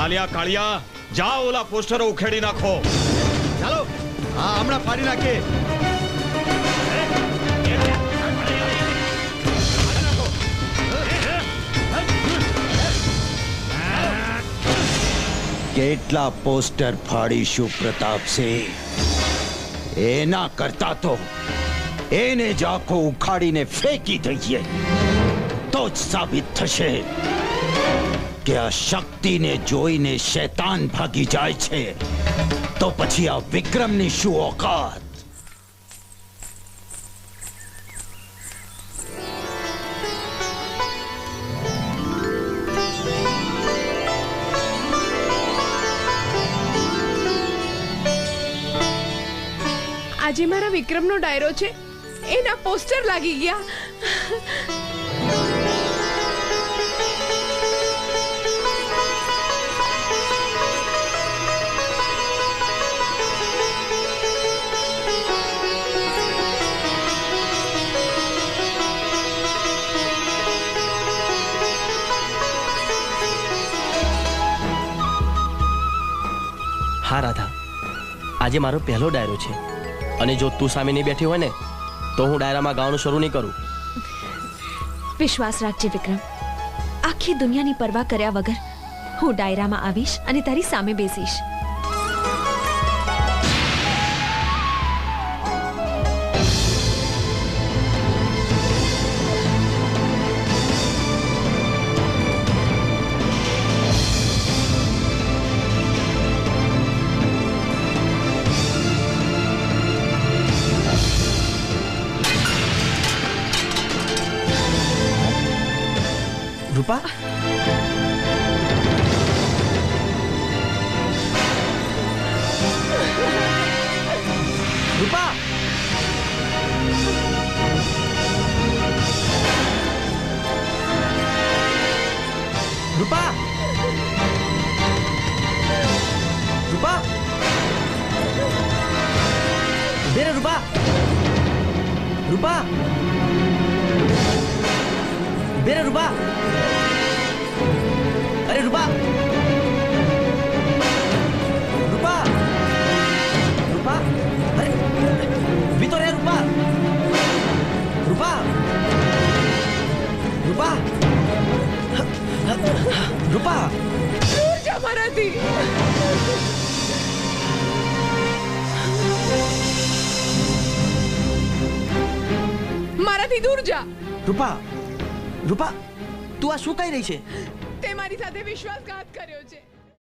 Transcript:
લાલિયા કાળિયા જા ઓલા પોસ્ટરો ઉખેડી નાખો. ચાલો, હા, હમણાં ફાડી નાખીએ. કેટલા પોસ્ટર ફાડીશું પ્રતાપસિંહ એના કરતા તો. એને જ આખો ઉખાડીને ફેંકી દઈએ. તો જ સાબિત થશે. કે આ શક્તિને જોઈને શૈતાન ભાગી જાય છે. તો પછી આ વિક્રમની શું ઓકાત? આજે મારા વિક્રમનો ડાયરો છે. એના પોસ્ટર લાગી ગયા. હા, રાધા. આજે મારો પહેલો ડાયરો છે. અને જો તું સામે નહીં બેઠી હોય ને, તો હું ડાયરામાં ગાવાનું શરૂ નહીં કરું. વિશ્વાસ રાખજે, વિક્રમ. આખી દુનિયાની પરવા કર્યા વગર હું ડાયરામાં આવીશ અને તારી સામે બેસીશ. રૂપા રૂપા રૂપા રૂપા ઊભી રે રૂપા રૂપા ઊભી રે રૂપા અરે રૂપા. રૂપા. રૂપા. અરે. ઊભી તો રે રૂપા. રૂપા. રૂપા. રૂપા. મારાથી. મારાથી દૂર જા. રૂપા. રૂપા તું આ શું કહી રહી છે? મારી સાથે વિશ્વાસઘાત કર્યો છે.